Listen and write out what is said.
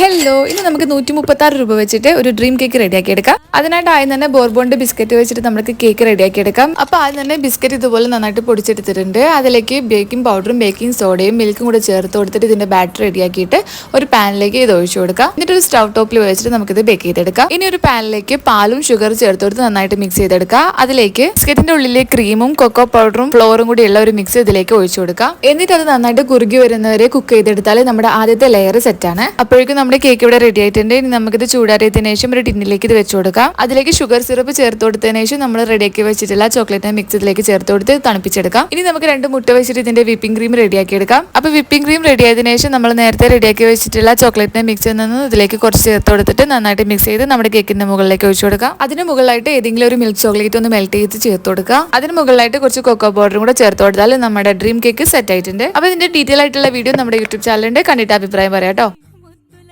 Hello ഇനി നമുക്ക് നൂറ്റി മുപ്പത്തി ആറ് രൂപ വെച്ചിട്ട് ഒരു ഡ്രീം കേക്ക് റെഡിയാക്കി എടുക്കാം. അതിനായിട്ട് ആദ്യം തന്നെ ബോർബോണ്ട് ബിസ്ക്കറ്റ് വെച്ചിട്ട് നമുക്ക് കേക്ക് റെഡിയാക്കി എടുക്കാം. അപ്പോൾ ആദ്യം തന്നെ ബിസ്ക്കറ്റ് ഇതുപോലെ നന്നായിട്ട് പൊടിച്ചെടുത്തിട്ടുണ്ട്. അതിലേക്ക് ബേക്കിംഗ് പൗഡറും ബേക്കിംഗ് സോഡയും മിൽക്കും കൂടെ ചേർത്ത് കൊടുത്തിട്ട് ഇതിന്റെ ബാറ്റർ റെഡിയാക്കിയിട്ട് ഒരു പാനിലേക്ക് ഇത് ഒഴിച്ചു കൊടുക്കാം. എന്നിട്ട് ഒരു സ്റ്റൗ ടോപ്പിൽ വെച്ചിട്ട് നമുക്കിത് ബേക്ക് ചെയ്തെടുക്കാം. ഇനി ഒരു പാനിലേക്ക് പാലും ഷുഗർ ചേർത്ത് കൊടുത്ത് നന്നായിട്ട് മിക്സ് ചെയ്തെടുക്കാം. അതിലേക്ക് ബിസ്ക്കറ്റിന്റെ ഉള്ളിലെ ക്രീമും കൊക്കോ പൗഡറും ഫ്ലോറും കൂടി ഒരു മിക്സ് ഇതിലേക്ക് ഒഴിച്ചു കൊടുക്കാം. എന്നിട്ട് അത് നന്നായിട്ട് കുറുകി വരുന്നവരെ കുക്ക് ചെയ്തെടുത്താൽ നമ്മുടെ ആദ്യത്തെ ലെയർ സെറ്റാണ് അപ്പോഴേക്കും നമ്മുടെ കേക്ക് ഇവിടെ റെഡി ആയിട്ടുണ്ട്. ഇനി നമുക്കിത് ചൂടാറിയതിനു ശേഷം ഒരു ടിന്നിലേക്ക് ഇത് വെച്ച് കൊടുക്കാം. അതിലേക്ക് ഷുഗർ സിറപ്പ് ചേർത്ത് കൊടുത്തതിന് ശേഷം നമ്മൾ റെഡിയാക്കി വെച്ചിട്ടുള്ള ചോക്ലേറ്റ് മിക്സ് ഇതിലേക്ക് ചേർത്ത് കൊടുത്ത് തണുപ്പിച്ചെടുക്കാം. ഇനി നമുക്ക് രണ്ട് മുട്ട വെച്ചിട്ട് ഇതിന്റെ വിപ്പിംഗ് ക്രീം റെഡിയാക്കി എടുക്കാം. അപ്പൊ വിപ്പിംഗ് ക്രീം റെഡി ആയതിനു ശേഷം നമ്മൾ നേരത്തെ റെഡിയാക്കി വെച്ചിട്ടുള്ള ചോക്ലേറ്റിന്റെ മിക്സിൽ നിന്ന് ഇതിലേക്ക് കുറച്ച് ചേർത്ത് കൊടുത്തിട്ട് നന്നായിട്ട് മിക്സ് ചെയ്ത് നമ്മുടെ കേക്കിന്റെ മുകളിലേക്ക് ഒഴിച്ചു കൊടുക്കാം. അതിന് മുകളിലായിട്ട് ഏതെങ്കിലും ഒരു മിൽക്ക് ചോക്ലേറ്റ് ഒന്ന് മെൽറ്റ് ചെയ്ത് ചേർത്ത് കൊടുക്കുക അതിന് മുകളിലായിട്ട് കുറച്ച് കൊക്കോ പൗഡറും കൂടെ ചേർത്ത് കൊടുത്താൽ നമ്മുടെ ഡ്രീം കേക്ക് സെറ്റ് ആയിട്ടുണ്ട്. അപ്പൊ ഇതിന്റെ ഡീറ്റെയിൽ ആയിട്ടുള്ള വീഡിയോ നമ്മുടെ യൂട്യൂബ് ചാനലിന്റെ കണ്ടിട്ട് അഭിപ്രായം പറയാം കേട്ടോ.